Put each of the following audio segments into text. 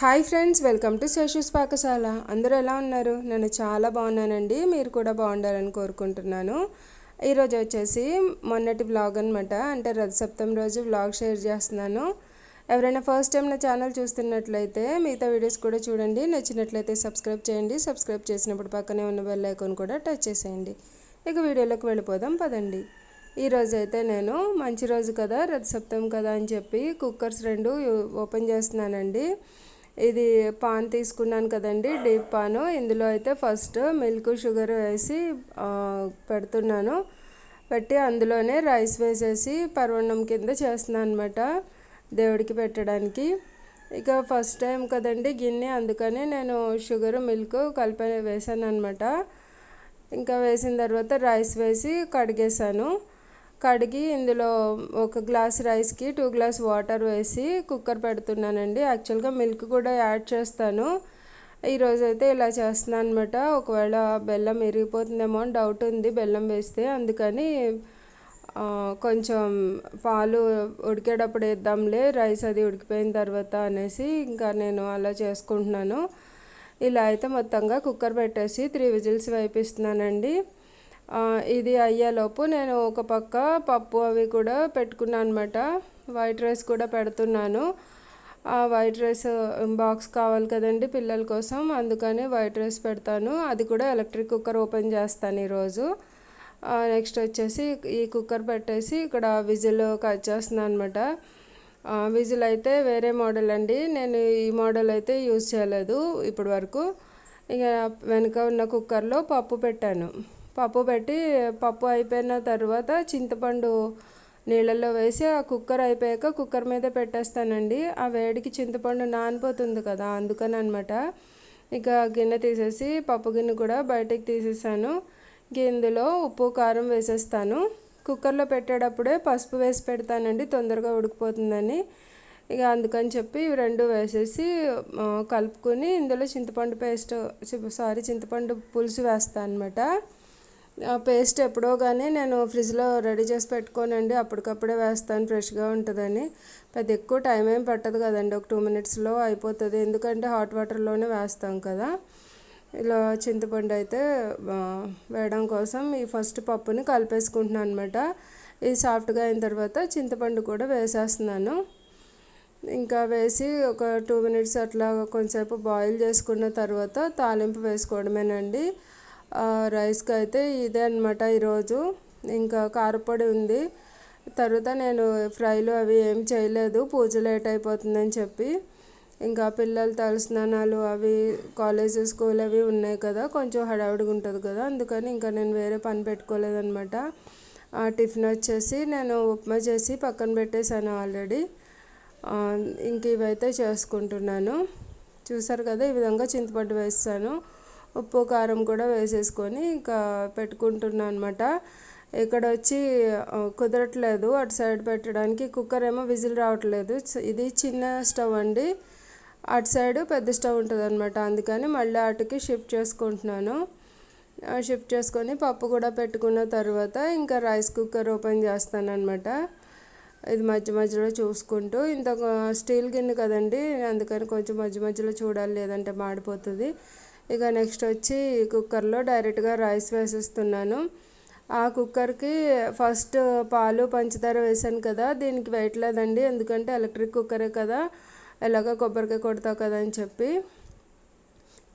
Hi friends welcome to Seshu's Pakashala. అందరూ ఎలా ఉన్నారు? నేను చాలా బాగున్నానండి. మీరు కూడా బాగుండాలని కోరుకుంటున్నాను. ఈరోజు వచ్చేసి మొన్నటి వ్లాగ్ అనమాట అంటే రథసప్తమి రోజు వ్లాగ్ షేర్ చేస్తున్నాను. ఎవరైనా ఫస్ట్ టైం నా ఛానల్ చూస్తున్నట్లయితే మిగతా వీడియోస్ కూడా చూడండి. నచ్చినట్లయితే సబ్స్క్రైబ్ చేయండి. సబ్స్క్రైబ్ చేసినప్పుడు పక్కనే ఉన్న బెల్ ఐకాన్ కూడా టచ్ చేసేయండి. ఇక వీడియోలోకి వెళ్ళిపోదాం పదండి. ఈరోజు అయితే నేను మంచి రోజు కదా రథసప్తమి కదా అని చెప్పి కుక్కర్స్ రెండు ఓపెన్ చేస్తున్నానండి. ఇది పాన్ తీసుకున్నాను కదండి డీప్ పాను. ఇందులో అయితే ఫస్ట్ మిల్క్ షుగర్ వేసి పెడుతున్నాను. పెట్టి అందులోనే రైస్ వేసేసి పర్వణం కింద చేస్తున్నాను అనమాట దేవుడికి పెట్టడానికి. ఇక ఫస్ట్ టైం కదండి గిన్నె అందుకని నేను షుగర్ మిల్క్ కలిపి వేసాను అనమాట ఇంకా వేసిన తర్వాత రైస్ వేసి కడిగేసాను కడిగి ఇందులో ఒక గ్లాస్ రైస్కి టూ గ్లాస్ వాటర్ వేసి కుక్కర్ పెడుతున్నానండి. యాక్చువల్గా మిల్క్ కూడా యాడ్ చేస్తాను. ఈరోజు అయితే ఇలా చేస్తున్నాను అనమాట ఒకవేళ బెల్లం ఇరిగిపోతుందేమో అని డౌట్ ఉంది. బెల్లం వేస్తే అందుకని కొంచెం పాలు ఉడికేటప్పుడు వేద్దాంలే రైస్ అది ఉడికిపోయిన తర్వాత అనేసి ఇంకా నేను అలా చేసుకుంటున్నాను. ఇలా అయితే మొత్తంగా కుక్కర్ పెట్టేసి త్రీ విజిల్స్ వేపిస్తున్నానండి. ఇది అయ్యేలోపు నేను ఒక పక్క పప్పు అవి కూడా పెట్టుకున్నాను అనమాట వైట్ రైస్ కూడా పెడుతున్నాను. ఆ వైట్ రైస్ బాక్స్ కావాలి కదండి పిల్లల కోసం అందుకని వైట్ రైస్ పెడతాను. అది కూడా ఎలక్ట్రిక్ కుక్కర్ ఓపెన్ చేస్తాను ఈరోజు. నెక్స్ట్ వచ్చేసి ఈ కుక్కర్ పెట్టేసి ఇక్కడ విజిల్ కట్ చేస్తున్నాను అనమాట విజిల్ అయితే వేరే మోడల్ అండి. నేను ఈ మోడల్ అయితే యూజ్ చేయలేదు ఇప్పటి వరకు ఇక వెనుక ఉన్న కుక్కర్లో పప్పు పెట్టాను. పప్పు పెట్టి పప్పు అయిపోయిన తర్వాత చింతపండు నీళ్ళల్లో వేసి ఆ కుక్కర్ అయిపోయాక కుక్కర్ మీద పెట్టేస్తానండి. ఆ వేడికి చింతపండు నానిపోతుంది కదా అందుకని అనమాట ఇక గిన్నె తీసేసి పప్పు గిన్నె కూడా బయటికి తీసేసాను. ఇందులో ఉప్పు కారం వేసేస్తాను. కుక్కర్లో పెట్టేటప్పుడే పసుపు వేసి పెడతానండి తొందరగా ఉడికిపోతుందని. ఇక అందుకని చెప్పి ఇవి రెండు వేసేసి కలుపుకొని ఇందులో చింతపండు పేస్ట్ సారీ చింతపండు పులుసు వేస్తాను అనమాట పేస్ట్ ఎప్పుడో కానీ నేను ఫ్రిడ్జ్లో రెడీ చేసి పెట్టుకోనండి. అప్పటికప్పుడే వేస్తాను ఫ్రెష్గా ఉంటుందని. పెద్ద ఎక్కువ టైం ఏం పట్టదు కదండి. ఒక టూ మినిట్స్లో అయిపోతుంది. ఎందుకంటే హాట్ వాటర్లోనే వేస్తాం కదా. ఇలా చింతపండు అయితే వేయడం కోసం ఈ ఫస్ట్ పప్పుని కలిపేసుకుంటున్నాను అనమాట ఇది సాఫ్ట్గా అయిన తర్వాత చింతపండు కూడా వేసేస్తున్నాను. ఇంకా వేసి ఒక టూ మినిట్స్ అట్లా కొంచెంసేపు బాయిల్ చేసుకున్న తర్వాత తాలింపు వేసుకోవడమేనండి. రైస్కి అయితే ఇదే అనమాట ఈరోజు. ఇంకా కారపొడి ఉంది. తర్వాత నేను ఫ్రైలు అవి ఏం చేయలేదు. పూజ లేట్ అయిపోతుందని చెప్పి ఇంకా పిల్లల తలస్నానాలు అవి కాలేజ్ స్కూల్ అవి ఉన్నాయి కదా కొంచెం హడావుడిగా ఉంటుంది కదా అందుకని ఇంకా నేను వేరే పని పెట్టుకోలేదనమాట టిఫిన్ వచ్చేసి నేను ఉప్మా చేసి పక్కన పెట్టేశాను ఆల్రెడీ. ఇంక ఇవైతే చేసుకుంటున్నాను. చూసారు కదా ఈ విధంగా చింతపండు వేస్తాను. ఉప్పు కారం కూడా వేసేసుకొని ఇంకా పెట్టుకుంటున్నాను అనమాట ఇక్కడ వచ్చి కుదరట్లేదు అటు సైడ్ పెట్టడానికి. కుక్కర్ ఏమో విజిల్ రావట్లేదు. ఇది చిన్న స్టవ్ అండి. అటు సైడ్ పెద్ద స్టవ్ ఉంటుంది అనమాట అందుకని మళ్ళీ అటుకి షిఫ్ట్ చేసుకుంటున్నాను. షిఫ్ట్ చేసుకొని పప్పు కూడా పెట్టుకున్న తర్వాత ఇంకా రైస్ కుక్కర్ ఓపెన్ చేస్తాను అనమాట ఇది మధ్య మధ్యలో చూసుకుంటూ. ఇంత స్టీల్ గిన్నె కదండి అందుకని కొంచెం మధ్య మధ్యలో చూడాలి లేదంటే మాడిపోతుంది. ఇక నెక్స్ట్ వచ్చి కుక్కర్లో డైరెక్ట్గా రైస్ వేసేస్తున్నాను. ఆ కుక్కర్కి ఫస్ట్ పాలు పంచదార వేసాను కదా దీనికి వేయట్లేదండి ఎందుకంటే ఎలక్ట్రిక్ కుక్కరే కదా ఎలాగో కొబ్బరికాయ కొడతావు కదా అని చెప్పి.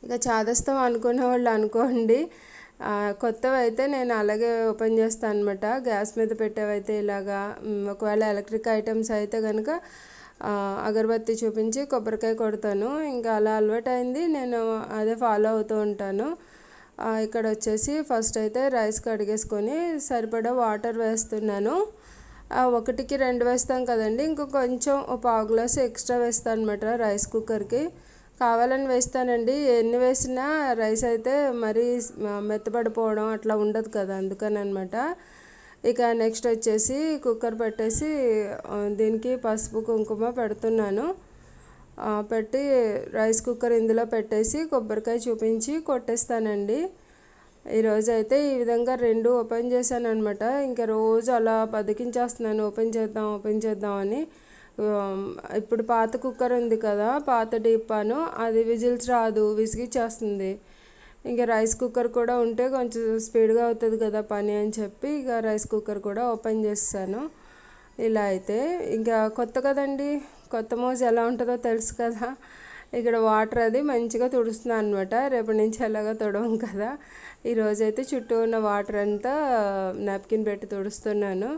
ఇక చాదస్తాం అనుకునే వాళ్ళు అనుకోండి. కొత్తవైతే కొత్తవి అయితే నేను అలాగే ఓపెన్ చేస్తాను అనమాట గ్యాస్ మీద పెట్టేవైతే ఇలాగా ఒకవేళ ఎలక్ట్రిక్ ఐటమ్స్ అయితే కనుక అగరబత్తి చూపించి కొబ్బరికాయ కొడతాను. ఇంకా అలా అలవాటైంది. నేను అదే ఫాలో అవుతూ ఉంటాను. ఇక్కడ వచ్చేసి ఫస్ట్ అయితే రైస్ కడిగేసుకొని సరిపడా వాటర్ వేస్తున్నాను. ఒకటికి రెండు వేస్తాం కదండి. ఇంకో కొంచెం ఒక పావు గ్లాస్ ఎక్స్ట్రా వేస్తాను అనమాట రైస్ కుక్కర్కి. కావాలని వేస్తానండి. ఎన్ని వేసినా రైస్ అయితే మరీ మెత్తబడిపోవడం అట్లా ఉండదు కదా అందుకని అనమాట ఇక నెక్స్ట్ వచ్చేసి కుక్కర్ పెట్టేసి దీనికి పసుపు కుంకుమ పెడుతున్నాను. పెట్టి రైస్ కుక్కర్ ఇందులో పెట్టేసి కొబ్బరికాయ చూపించి కొట్టేస్తానండి. ఈరోజు అయితే ఈ విధంగా రెండు ఓపెన్ చేశాను అనమాట ఇంకా రోజు అలా బతికించేస్తున్నాను. ఓపెన్ చేద్దాం ఓపెన్ చేద్దాం అని. ఇప్పుడు పాత కుక్కర్ ఉంది కదా పాత డీపాను అది విజిల్స్ రాదు విసిగిచ్చేస్తుంది. ఇంకా రైస్ కుక్కర్ కూడా ఉంటే కొంచెం స్పీడ్గా అవుతుంది కదా పని అని చెప్పి ఇక రైస్ కుక్కర్ కూడా ఓపెన్ చేస్తాను. ఇలా అయితే ఇంకా కొత్త కదండి కొత్త మోజు ఎలా ఉంటుందో తెలుసు కదా. ఇక్కడ వాటర్ అది మంచిగా తుడుస్తున్నాను అనమాట రేపటి నుంచి ఎలాగో తుడవం కదా. ఈరోజైతే చుట్టూ ఉన్న వాటర్ అంతా నాప్కిన్ పెట్టి తుడుస్తున్నాను.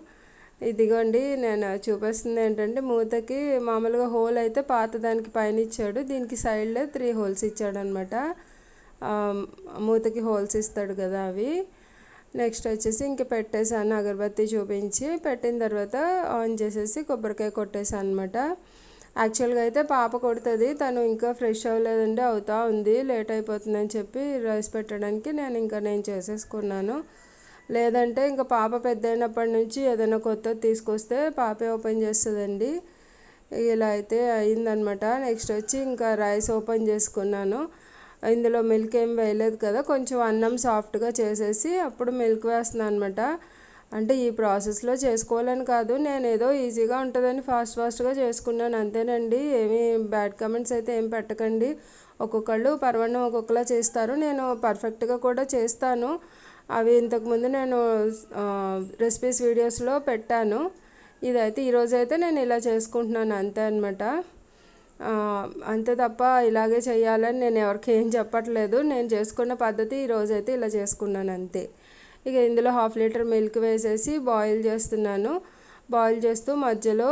ఇదిగోండి నేను చూపిస్తుంది ఏంటంటే మూతకి మామూలుగా హోల్ అయితే పాత దానికి పైన ఇచ్చాడు. దీనికి సైడ్లో త్రీ హోల్స్ ఇచ్చాడు అనమాట మూతకి హోల్స్ ఇస్తాడు కదా అవి. నెక్స్ట్ వచ్చేసి ఇంక పెట్టేశాను అగరబత్తి చూపించి. పెట్టిన తర్వాత ఆన్ చేసేసి కొబ్బరికాయ కొట్టేసాను అనమాట యాక్చువల్గా అయితే పాప కొడుతుంది తను ఇంకా ఫ్రెష్ అవ్వలేదండి అవుతా ఉంది లేట్ అయిపోతుందని చెప్పి రైస్ పెట్టడానికి నేను ఇంకా నేను చేసేసుకున్నాను. లేదంటే ఇంకా పాప పెద్ద అయినప్పటి నుంచి ఏదైనా కొత్తది తీసుకొస్తే పాపే ఓపెన్ చేస్తుందండి. ఇలా అయితే అయిందనమాట నెక్స్ట్ వచ్చి ఇంకా రైస్ ఓపెన్ చేసుకున్నాను. ఇందులో మిల్క్ ఏం వేయలేదు కదా కొంచెం అన్నం సాఫ్ట్గా చేసేసి అప్పుడు మిల్క్ వేస్తున్నాను అనమాట అంటే ఈ ప్రాసెస్లో చేసుకోవాలని కాదు నేను ఏదో ఈజీగా ఉంటుందని ఫాస్ట్ ఫాస్ట్గా చేసుకున్నాను అంతేనండి. ఏమీ బ్యాడ్ కమెంట్స్ అయితే ఏం పెట్టకండి. ఒక్కొక్కళ్ళు పర్వణం ఒక్కొక్కలా చేస్తారు నేను పర్ఫెక్ట్గా కూడా చేస్తాను. అవి ఇంతకుముందు నేను రెసిపీస్ వీడియోస్లో పెట్టాను. ఇదైతే ఈరోజు అయితే నేను ఇలా చేసుకుంటున్నాను అంతే అనమాట అంతే తప్ప ఇలాగే చేయాలని నేను ఎవరికి ఏం చెప్పట్లేదు. నేను చేసుకున్న పద్ధతి ఈరోజైతే ఇలా చేసుకున్నాను అంతే. ఇక ఇందులో హాఫ్ లీటర్ మిల్క్ వేసేసి బాయిల్ చేస్తున్నాను. బాయిల్ చేస్తూ మధ్యలో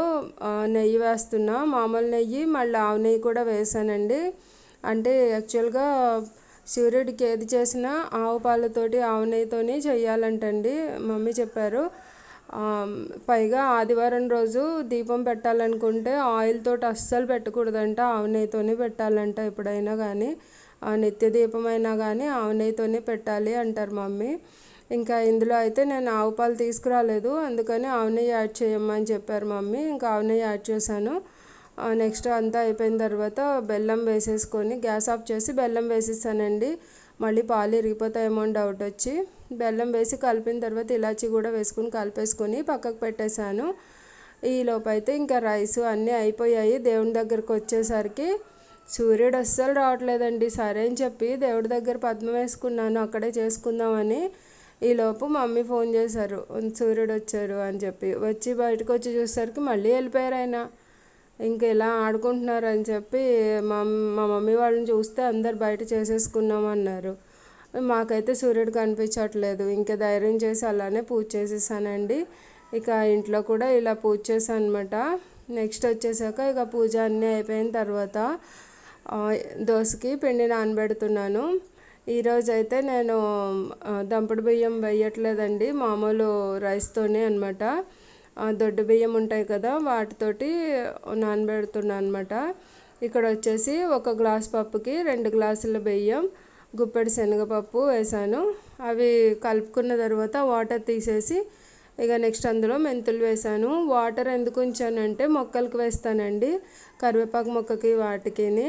నెయ్యి వేస్తున్నా. మామూలు నెయ్యి మళ్ళీ ఆవు నెయ్యి కూడా వేసానండి. అంటే యాక్చువల్గా సూర్యుడికి ఏది చేసినా ఆవు పాలతోటి ఆవు నెయ్యితోనే చేయాలంటండి మమ్మీ చెప్పారు. పైగా ఆదివారం రోజు దీపం పెట్టాలనుకుంటే ఆయిల్ తోటి అస్సలు పెట్టకూడదంట ఆవు నెయ్యితోనే పెట్టాలంట ఎప్పుడైనా కానీ ఆ నిత్య దీపం అయినా కానీ ఆవునెయ్యితోనే పెట్టాలి అంటారు మమ్మీ. ఇంకా ఇందులో అయితే నేను ఆవు పాలు తీసుకురాలేదు అందుకని ఆవునెయ్యి యాడ్ చేయమ్మని చెప్పారు మమ్మీ. ఇంకా ఆవునెయ్యి యాడ్ చేశాను. నెక్స్ట్ అంతా అయిపోయిన తర్వాత బెల్లం వేసేసుకొని గ్యాస్ ఆఫ్ చేసి బెల్లం వేసేసానండి. మళ్ళీ పాలు ఇరిగిపోతాయేమో డౌట్ వచ్చి. బెల్లం వేసి కలిపిన తర్వాత ఇలాచి కూడా వేసుకుని కలిపేసుకొని పక్కకు పెట్టేశాను. ఈలోపు అయితే ఇంకా రైస్ అన్నీ అయిపోయాయి. దేవుని దగ్గరకు వచ్చేసరికి సూర్యుడు అస్సలు రావట్లేదండి. సరే అని చెప్పి దేవుడి దగ్గర పద్మం వేసుకున్నాను అక్కడే చేసుకుందామని. ఈలోపు మమ్మీ ఫోన్ చేశారు సూర్యుడు వచ్చారు అని చెప్పి. వచ్చి బయటకు వచ్చి చూసేసరికి మళ్ళీ వెళ్ళిపోయారు ఆయన. ఇంకా ఇలా ఆడుకుంటున్నారు అని చెప్పి మా మా మమ్మీ వాళ్ళని చూస్తే అందరు బయట చేసేసుకున్నామన్నారు మాకైతే సూర్యుడు కనిపించట్లేదు. ఇంకా ధైర్యం చేసి అలానే పూజ చేసేసానండి. ఇక ఇంట్లో కూడా ఇలా పూజ చేశాను అనమాట నెక్స్ట్ వచ్చేసాక ఇక పూజ అన్నీ అయిపోయిన తర్వాత దోశకి దోసకి పిండి నానబెడుతున్నాను. ఈరోజు అయితే నేను దంపుడు బియ్యం వేయట్లేదండి. మామూలు రైస్తోనే అనమాట దొడ్డు బియ్యం ఉంటాయి కదా వాటితోటి నానబెడుతున్నాను అనమాట ఇక్కడ వచ్చేసి ఒక గ్లాస్ పప్పుకి రెండు గ్లాసుల బియ్యం గుప్పెడు శనగపప్పు వేసాను. అవి కలుపుకున్న తర్వాత వాటర్ తీసేసి ఇక నెక్స్ట్ అందులో మెంతులు వేసాను. వాటర్ ఎందుకు ఉంచానంటే మొక్కలకు వేస్తానండి. కరివేపాకు మొక్కకి వాటికిని.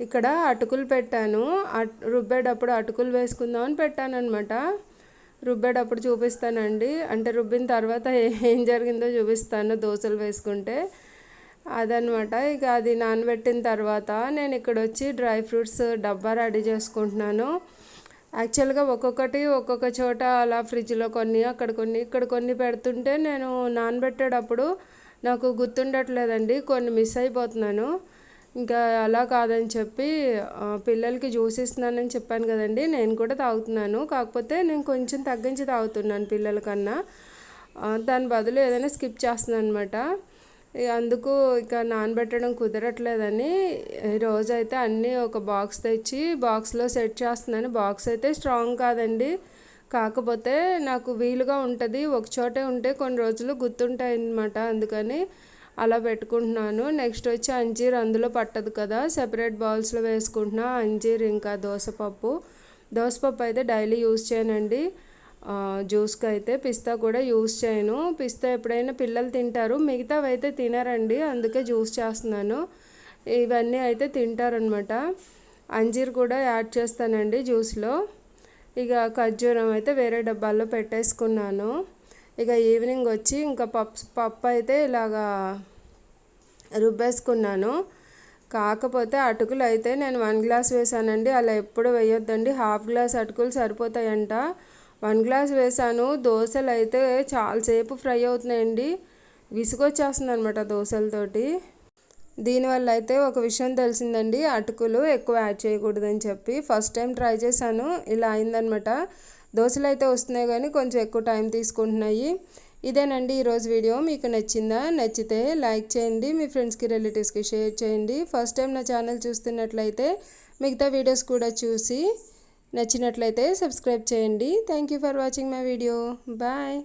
ఇక్కడ అటుకులు పెట్టాను. అట్ రుబ్బేటప్పుడు అటుకులు వేసుకుందామని పెట్టాను అనమాట రుబ్బేటప్పుడు చూపిస్తానండి. అంటే రుబ్బిన తర్వాత ఏం జరిగిందో చూపిస్తాను. దోశలు వేసుకుంటే. అదనమాట. ఇక అది నానబెట్టిన తర్వాత నేను ఇక్కడ వచ్చి డ్రై ఫ్రూట్స్ డబ్బా రెడీ చేసుకుంటున్నాను. యాక్చువల్గా ఒక్కొక్కటి ఒక్కొక్క చోట అలా ఫ్రిడ్జ్లో కొన్ని అక్కడ కొన్ని ఇక్కడ కొన్ని పెడుతుంటే నేను నానబెట్టేటప్పుడు నాకు గుర్తుండట్లేదండి. కొన్ని మిస్ అయిపోతున్నాను. ఇంకా అలా కాదని చెప్పి పిల్లలకి జ్యూస్ ఇస్తున్నానని చెప్పాను కదండి. నేను కూడా తాగుతున్నాను. కాకపోతే నేను కొంచెం తగ్గించి తాగుతున్నాను పిల్లల కన్నా దాని బదులు ఏదైనా స్కిప్ చేస్తున్నాను అనమాట అందుకు ఇక నానబెట్టడం కుదరట్లేదని రోజైతే అయితే అన్నీ ఒక బాక్స్ తెచ్చి బాక్స్లో సెట్ చేస్తున్నాను. బాక్స్ అయితే స్ట్రాంగ్ కాదండి. కాకపోతే నాకు వీలుగా ఉంటుంది. ఒక చోటే ఉంటే కొన్ని రోజులు గుర్తుంటాయి అన్నమాట అందుకని అలా పెట్టుకుంటున్నాను. నెక్స్ట్ వచ్చి అంజీర్ అందులో పట్టదు కదా. సెపరేట్ బౌల్స్లో వేసుకుంటున్నా. అంజీర్ ఇంకా దోసపప్పు. దోసపప్పు అయితే డైలీ యూజ్ చేయనండి. జ్యూస్కి అయితే పిస్తా కూడా యూస్ చేయను. పిస్తా ఎప్పుడైనా పిల్లలు తింటారు. మిగతావి అయితే తినరండి. అందుకే జ్యూస్ చేస్తున్నాను. ఇవన్నీ అయితే తింటారనమాట అంజీర్ కూడా యాడ్ చేస్తానండి జ్యూస్లో. ఇక ఖర్జూరం అయితే వేరే డబ్బాల్లో పెట్టేసుకున్నాను. ఇక ఈవినింగ్ వచ్చి ఇంకా పప్పు పప్పు అయితే ఇలాగా రుబ్బేసుకున్నాను. కాకపోతే అటుకులు అయితే నేను వన్ గ్లాస్ వేసానండి. అలా ఎప్పుడు వేయొద్దండి. హాఫ్ గ్లాస్ అటుకులు సరిపోతాయంట. వన్ గ్లాస్ వేసాను. దోశలు అయితే చాలాసేపు ఫ్రై అవుతున్నాయండి. విసుగొచ్చేస్తుంది అనమాట దోశలతోటి. దీనివల్ల అయితే ఒక విషయం తెలిసిందండి. అటుకులు ఎక్కువ యాడ్ చేయకూడదని చెప్పి ఫస్ట్ టైం ట్రై చేశాను. ఇలా అయిందనమాట దోశలు అయితే వస్తున్నాయి కానీ కొంచెం ఎక్కువ టైం తీసుకుంటున్నాయి. ఇదేనండి ఈరోజు వీడియో. మీకు నచ్చిందా? నచ్చితే లైక్ చేయండి. మీ ఫ్రెండ్స్కి రిలేటివ్స్కి షేర్ చేయండి. ఫస్ట్ టైం నా ఛానల్ చూస్తున్నట్లయితే మిగతా వీడియోస్ కూడా చూసి నచ్చినట్లయితే సబ్స్క్రైబ్ చేయండి. Thank you for watching my video bye